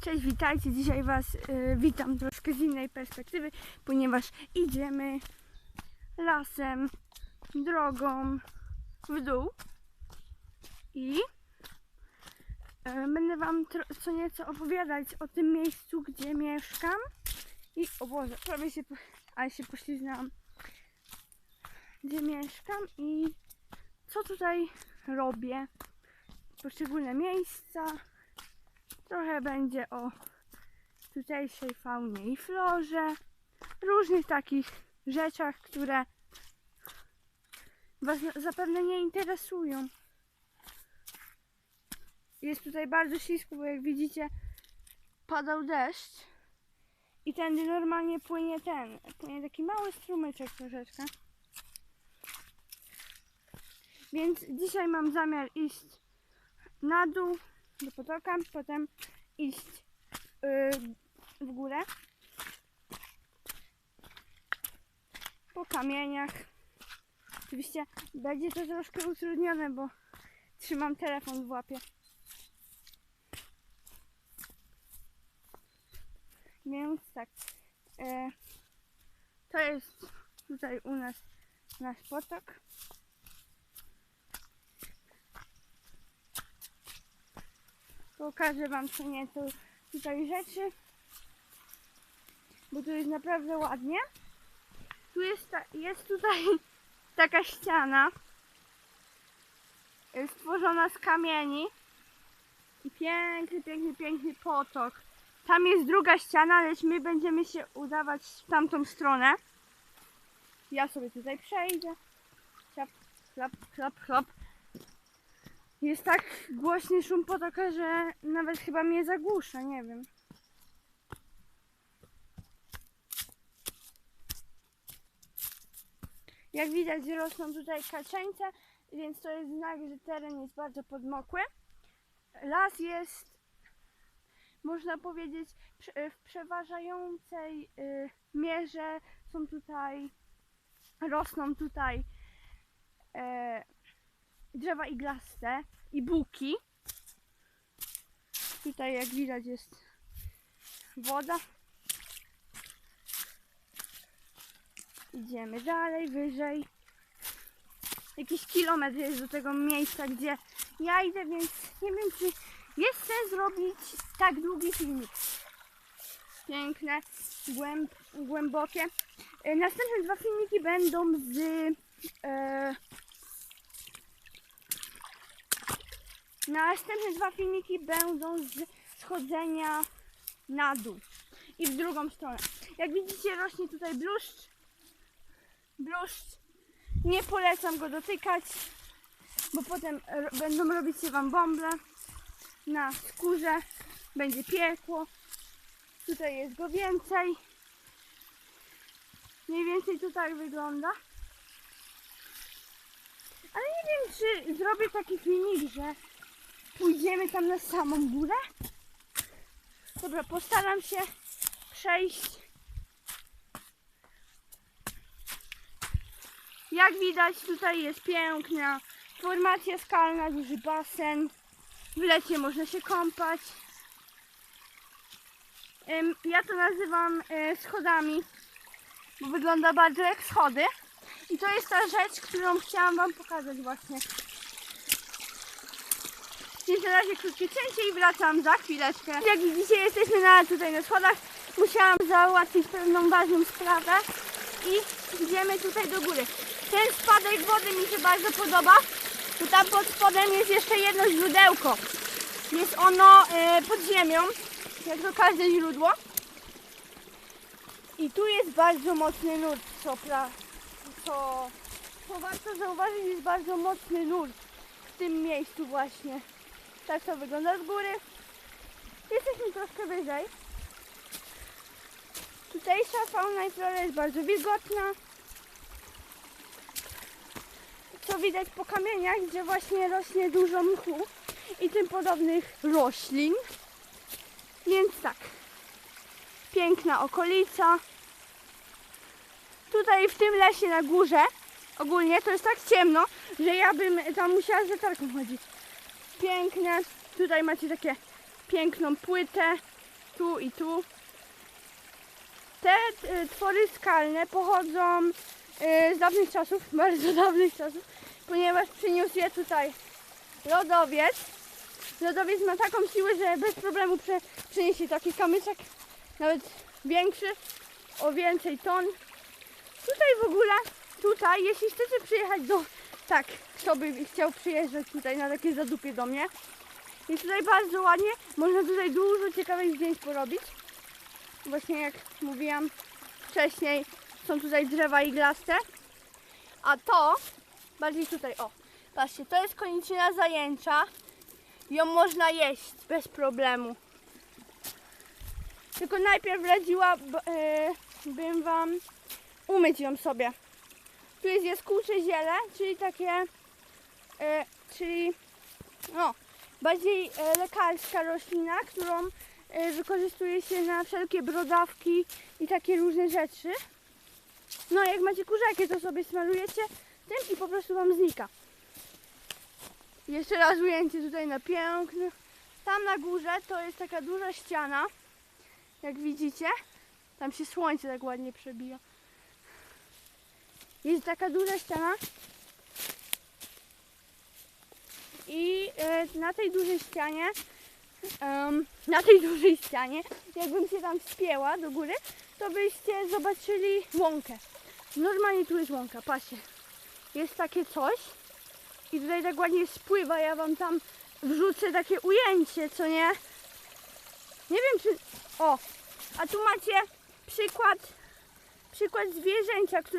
Cześć, witajcie. Dzisiaj Was y, witam troszkę z innej perspektywy, ponieważ idziemy lasem, drogą w dół i y, będę Wam co nieco opowiadać o tym miejscu, gdzie mieszkam. I o Boże, prawie się, ale się pośliznęłam. Gdzie mieszkam i co tutaj robię. Poszczególne miejsca. Trochę będzie o tutejszej faunie i florze, różnych takich rzeczach, które Was zapewne nie interesują. Jest tutaj bardzo ślisko, bo jak widzicie, padał deszcz i tędy normalnie płynie ten, płynie taki mały strumyczek troszeczkę. Więc dzisiaj mam zamiar iść na dół do potoka, potem iść yy, w górę po kamieniach. Oczywiście będzie to troszkę utrudnione, bo trzymam telefon w łapie. Więc tak, e, to jest tutaj u nas nasz potok. Pokażę Wam co nieco tutaj rzeczy, bo tu jest naprawdę ładnie. Tu jest, ta, jest tutaj taka ściana y, stworzona z kamieni i piękny, piękny, piękny potok. Tam jest druga ściana, lecz my będziemy się udawać w tamtą stronę. Ja sobie tutaj przejdę. Chlap, chlap, chlap, chlap. Jest tak głośny szum potoka, że nawet chyba mnie zagłusza, nie wiem. Jak widać rosną tutaj kaczeńce, więc to jest znak, że teren jest bardzo podmokły. Las jest, można powiedzieć, w przeważającej y, mierze są tutaj, rosną tutaj e, drzewa iglaste i buki. Tutaj jak widać jest woda. Idziemy dalej, wyżej. Jakiś kilometr jest do tego miejsca, gdzie ja idę, więc nie wiem, czy jest sens zrobić tak długi filmik. Piękne, głęb, głębokie. E, Następne dwa filmiki będą z e, Następne dwa filmiki będą z schodzenia na dół i w drugą stronę. Jak widzicie rośnie tutaj bluszcz. Bluszcz. Nie polecam go dotykać, bo potem będą robić się wam bąble na skórze. Będzie piekło. Tutaj jest go więcej. Mniej więcej to tak wygląda. Ale nie wiem, czy zrobię taki filmik, że pójdziemy tam na samą górę. Dobra, postaram się przejść. Jak widać, tutaj jest piękna formacja skalna, duży basen. W lecie można się kąpać. Ja to nazywam e, schodami, bo wygląda bardzo jak schody. I to jest ta rzecz, którą chciałam Wam pokazać właśnie. Więc na razie krótkie cięcie i wracam za chwileczkę. Jak widzicie, jesteśmy na, tutaj na schodach. Musiałam załatwić pewną ważną sprawę i idziemy tutaj do góry. Ten spadek wody mi się bardzo podoba, bo tam pod spodem jest jeszcze jedno źródełko. Jest ono e, pod ziemią, jak to każde źródło. I tu jest bardzo mocny nurt, co, pra, co, co warto zauważyć, jest bardzo mocny nurt w tym miejscu właśnie. Tak to wygląda z góry. Jesteśmy troszkę wyżej. Tutejsza fauna i flora jest bardzo wilgotna. Co widać po kamieniach, gdzie właśnie rośnie dużo mchu i tym podobnych roślin. Więc tak. Piękna okolica. Tutaj w tym lesie na górze ogólnie to jest tak ciemno, że ja bym tam musiała z latarką chodzić piękne. Tutaj macie takie piękną płytę tu i tu. Te y, twory skalne pochodzą y, z dawnych czasów, bardzo dawnych czasów, ponieważ przyniósł je tutaj lodowiec. Lodowiec ma taką siłę, że bez problemu prze, przyniesie taki kamyczek, nawet większy, o więcej ton. Tutaj w ogóle, tutaj, jeśli chcecie przyjechać do, tak, kto by chciał przyjeżdżać tutaj na takie zadupie do mnie, jest tutaj bardzo ładnie, można tutaj dużo ciekawych zdjęć porobić. Właśnie jak mówiłam wcześniej, są tutaj drzewa iglaste. A to, bardziej tutaj, o, patrzcie, to jest koniczyna zajęcza. Ją można jeść bez problemu. Tylko najpierw radziła, e, bym wam umyć ją sobie. Tu jest jaskółcze ziele, czyli takie, e, czyli, no, bardziej e, lekarska roślina, którą e, wykorzystuje się na wszelkie brodawki i takie różne rzeczy. No, jak macie kurzakie, to sobie smarujecie tym i po prostu wam znika. Jeszcze raz ujęcie tutaj na piękny. Tam na górze to jest taka duża ściana, jak widzicie. Tam się słońce tak ładnie przebija. Jest taka duża ściana. I e, na tej dużej ścianie, na tej dużej ścianie, jakbym się tam wspięła do góry, to byście zobaczyli łąkę. Normalnie tu jest łąka, patrzcie. Jest takie coś i tutaj tak ładnie spływa. Ja wam tam wrzucę takie ujęcie, co nie? Nie wiem czy... O, a tu macie przykład, przykład zwierzęcia, które